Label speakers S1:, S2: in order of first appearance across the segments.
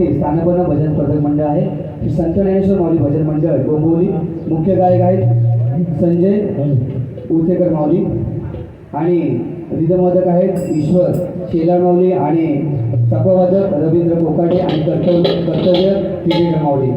S1: तर्फे स्थानपना भजन प्रकट मंडळ आहे. श्री संत ज्ञानेश्वर माऊली भजन मंडळ डोंबोली मुख्य गायक आहेत संजय उतेकर माऊली. आणि रिदमवादक आहेत ईश्वर शेला माऊली आणि तपवादक रवींद्र कोकाडे आणि कर्तव्य कर्तव्य तिरेंद्र माऊली.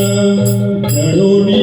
S1: Carolina.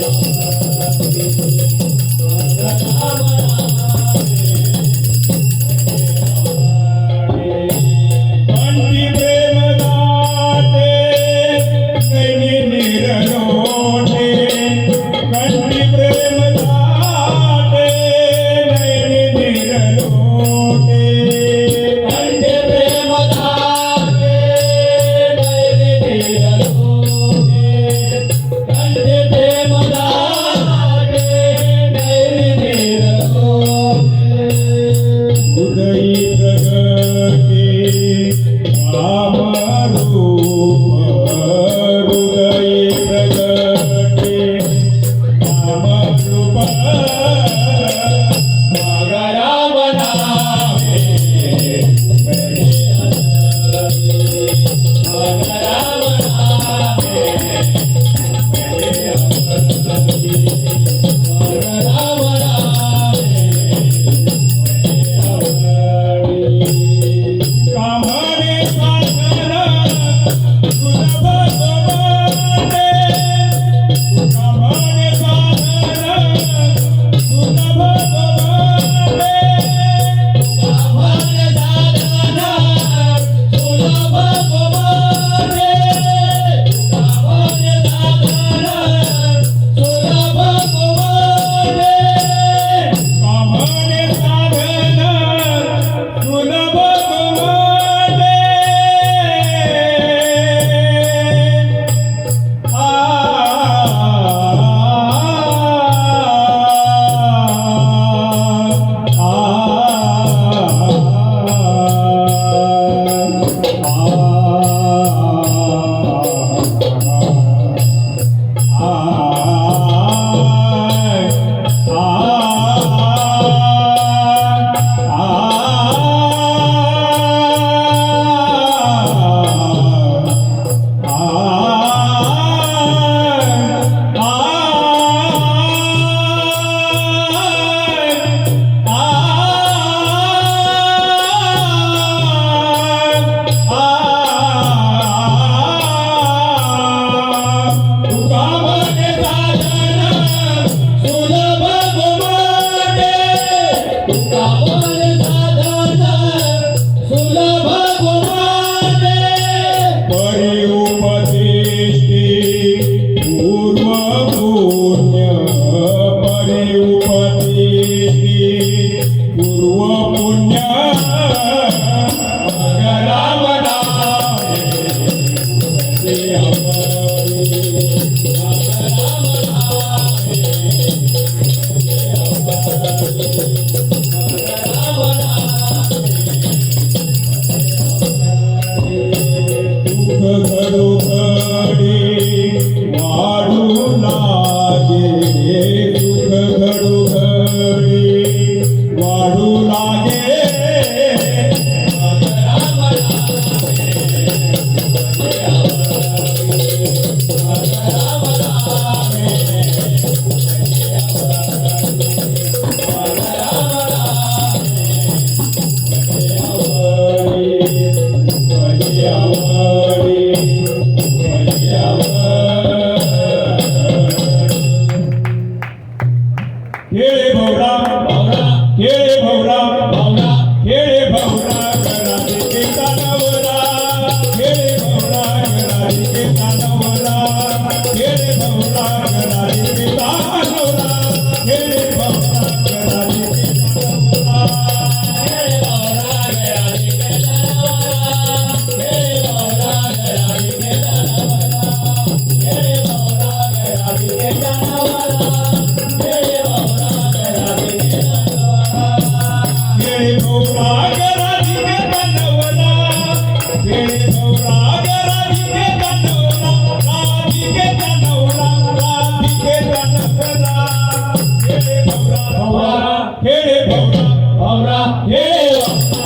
S1: રામ રામ ¡Pero!